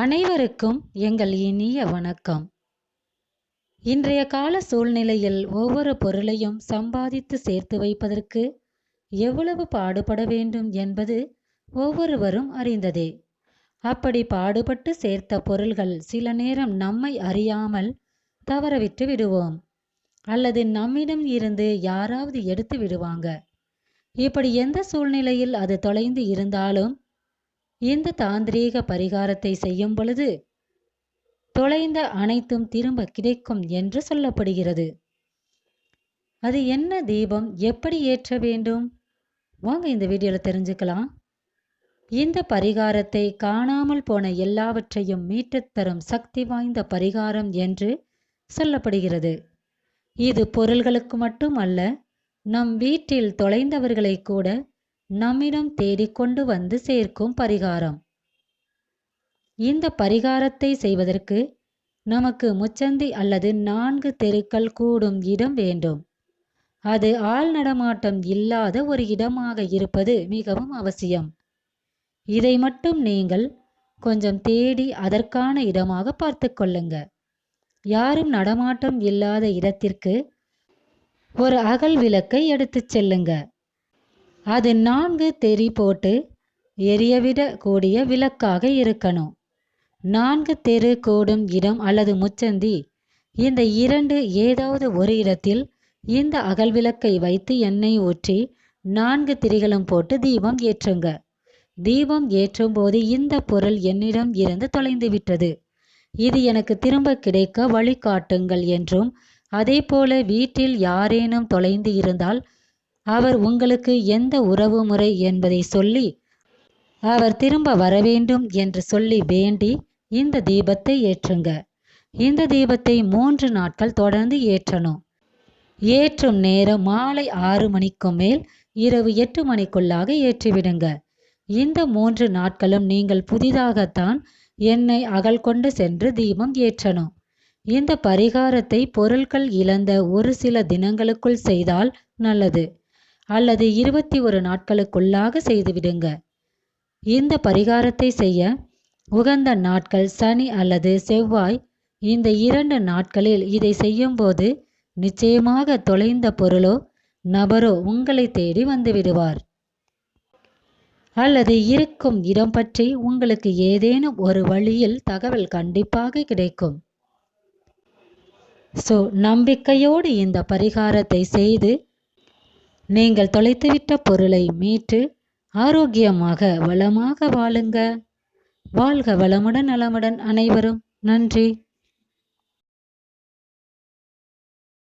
அனைவருக்கும் எங்கள் இனிய வணக்கம். இன்றைய கால சூழ்நிலையில் ஒவ்வொரு பொருளையும் சம்பாதித்து சேர்த்து வைப்பதற்கு எவ்வளவு பாடுபட வேண்டும் என்பது ஒவ்வொருவரும் அறிந்ததே. அப்படி பாடுபட்டு சேர்த்த பொருள்கள் சில நேரம் நம்மை அறியாமல் தவறவிட்டு விடுவோம். அல்லது நம்மிடம் இருந்து யாராவது எடுத்து விடுவாங்க. இப்படி எந்த சூழ்நிலையில் அது தொலைந்து இருந்தாலும் இந்த தாந்திரீக பரிகாரத்தை செய்யும் பொழுது தொலைந்த அனைத்தும் திரும்ப கிடைக்கும் என்று சொல்லப்படுகிறது. அது என்ன தீபம்? எப்படி ஏற்ற வேண்டும்? வாங்க இந்த வீடியோவில் தெரிஞ்சுக்கலாம். இந்த பரிகாரத்தை காணாமல் போன எல்லாவற்றையும் மீட்டுத் தரும் சக்தி வாய்ந்த பரிகாரம் என்று சொல்லப்படுகிறது. இது பொருள்களுக்கு மட்டும் அல்ல நம் வீட்டில் தொலைந்தவர்களை கூட நம்மிடம் தேடிக்கொண்டு வந்து சேர்க்கும் பரிகாரம். இந்த பரிகாரத்தை செய்வதற்கு நமக்கு முச்சந்தி அல்லது நான்கு தெருக்கள் கூடும் இடம் வேண்டும். அது ஆள் நடமாட்டம் இல்லாத ஒரு இடமாக இருப்பது மிகவும் அவசியம். இதை மட்டும் நீங்கள் கொஞ்சம் தேடி அதற்கான இடமாக பார்த்து கொள்ளுங்க. யாரும் நடமாட்டம் இல்லாத இடத்திற்கு ஒரு அகல் விளக்கை எடுத்துச் செல்லுங்க. அது நான்கு தெறி போட்டு எரியவிட கூடிய விளக்காக இருக்கணும். நான்கு தெரு கூடும் இடம் அல்லது முச்சந்தி இந்த இரண்டு ஏதாவது ஒரு இடத்தில் இந்த அகல் விளக்கை வைத்து எண்ணெய் ஊற்றி நான்கு திரிகளும் போட்டு தீபம் ஏற்றுங்க. தீபம் ஏற்றும் போது இந்த பொருள் என்னிடம் இருந்து தொலைந்து விட்டது. இது எனக்கு திரும்ப கிடைக்க வழிகாட்டுங்கள் என்றும் அதே போல வீட்டில் யாரேனும் தொலைந்து இருந்தால் அவர் உங்களுக்கு எந்த உறவு முறை என்பதை சொல்லி அவர் திரும்ப வரவேண்டும் என்று சொல்லி வேண்டி இந்த தீபத்தை ஏற்றுங்க. இந்த தீபத்தை மூன்று நாட்கள் தொடர்ந்து ஏற்றணும். ஏற்றும் நேரம் மாலை ஆறு மணிக்கு மேல் இரவு எட்டு மணிக்குள்ளாக ஏற்றிவிடுங்க. இந்த மூன்று நாட்களும் நீங்கள் புதிதாகத்தான் எண்ணெய் அகல் கொண்டு சென்று தீபம் ஏற்றணும். இந்த பரிகாரத்தை பொருட்கள் இழந்த ஒரு சில தினங்களுக்குள் செய்தால் நல்லது. அல்லது இருபத்தி ஒரு நாட்களுக்குள்ளாக செய்துவிடுங்க. இந்த பரிகாரத்தை செய்ய உகந்த நாட்கள் சனி அல்லது செவ்வாய் இந்த இரண்டு நாட்களில் இதை செய்யும்போது நிச்சயமாக தொலைந்த பொருளோ நபரோ உங்களை தேடி வந்துவிடுவார். அல்லது இருக்கும் இடம் பற்றி உங்களுக்கு ஏதேனும் ஒரு வழியில் தகவல் கண்டிப்பாக கிடைக்கும். ஸோ நம்பிக்கையோடு இந்த பரிகாரத்தை செய்து நீங்கள் தொலைத்துவிட்ட பொருளை மீட்டு ஆரோக்கியமாக வளமாக வாழுங்க. வாழ்க வளமுடன் நலமுடன் அனைவரும். நன்றி.